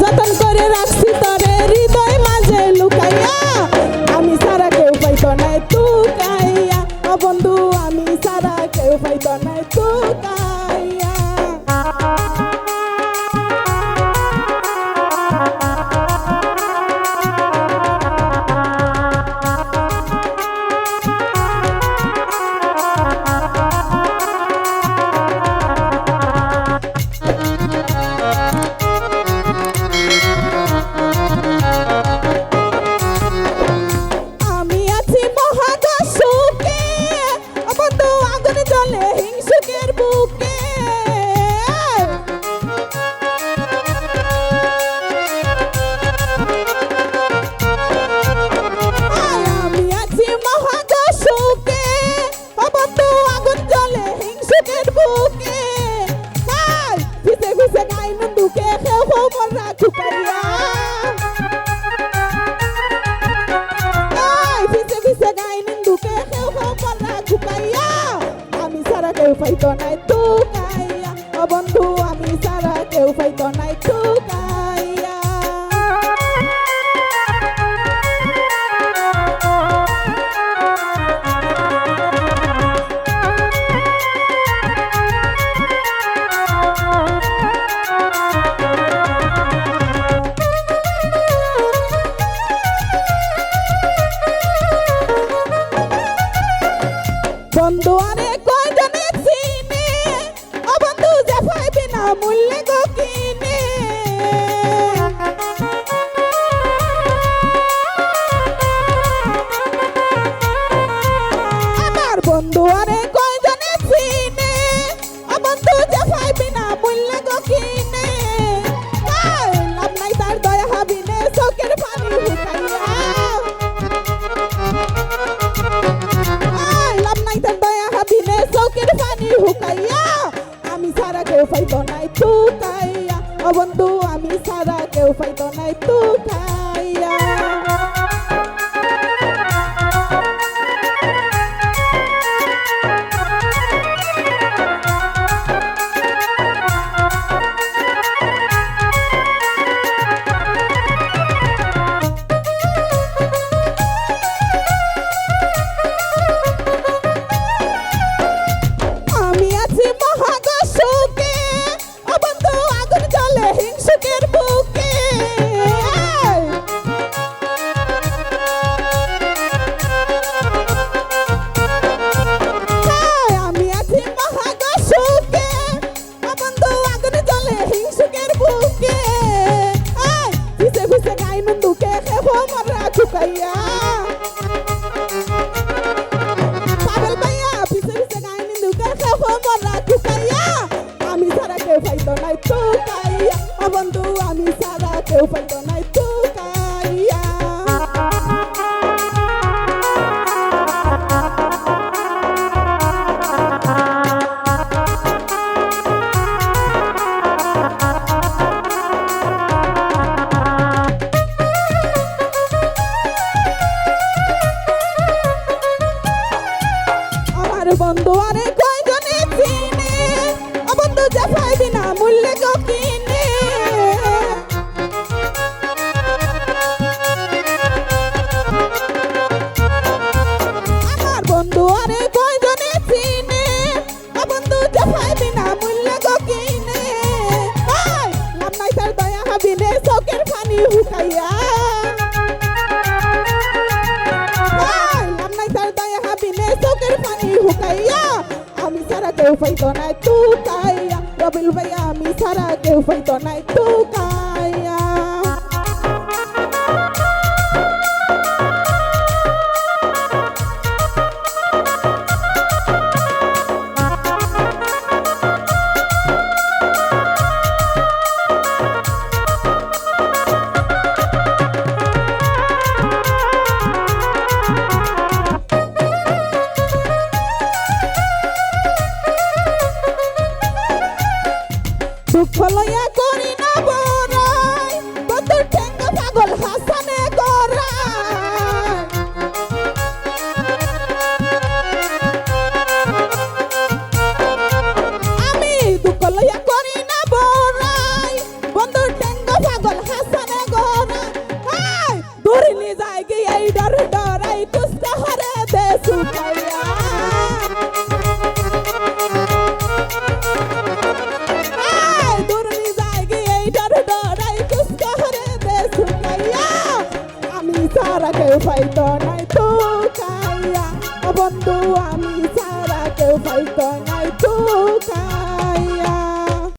যতন করে রাখছি তরে হৃদয় মাঝে লুকাইয়া। আমি সারা কেউ পাইত নাই তু কাইয়া বন্ধু, আমি সারা কেউ পাইত না পাইতো নাই ঠুকাইয়া ও বন্ধু আমি সারা কেউ পাইতো নাই ঠুকাইয়া বন্ধু আর কেউ পাইতো নাই তু মরা কুকাইয়া আমি সারা কেউ পাইতো নাই তো কাইয়া ও বন্ধু, আমি সারা কেউ পাইতো নাই। না, মূল্যে গো কিনে। আমার বন্ধু আরে কয়জনে চিনে? বন্ধু যে না, মূল্যে গো লাভ নাই তার দয়া হাবিনে চোখের পানি হুকাইয়া হুকাইয়া আমি সারা কেউ পাইতো নাই তু কাইয়া রবিল ভাইয়া আমি সারা কেউ পাইতো নাই তু কাইয়া দুঃখ লইয়া করি না বড়াই বন্ধুর ঠেঙ্গ পাগল হাসানে গড়াই হাই, দূরিনি যায় ডরাই, কুস্তা হরে দে সুখাইয়া আয় দূরনি জায়গে, এই ডর ডরাই কুস্কা হরে দে সুকাইয়া আমি সারা কেউ বন্ধু, আমি সারা কেউ পাইতো নাই তো কাইয়া yeah.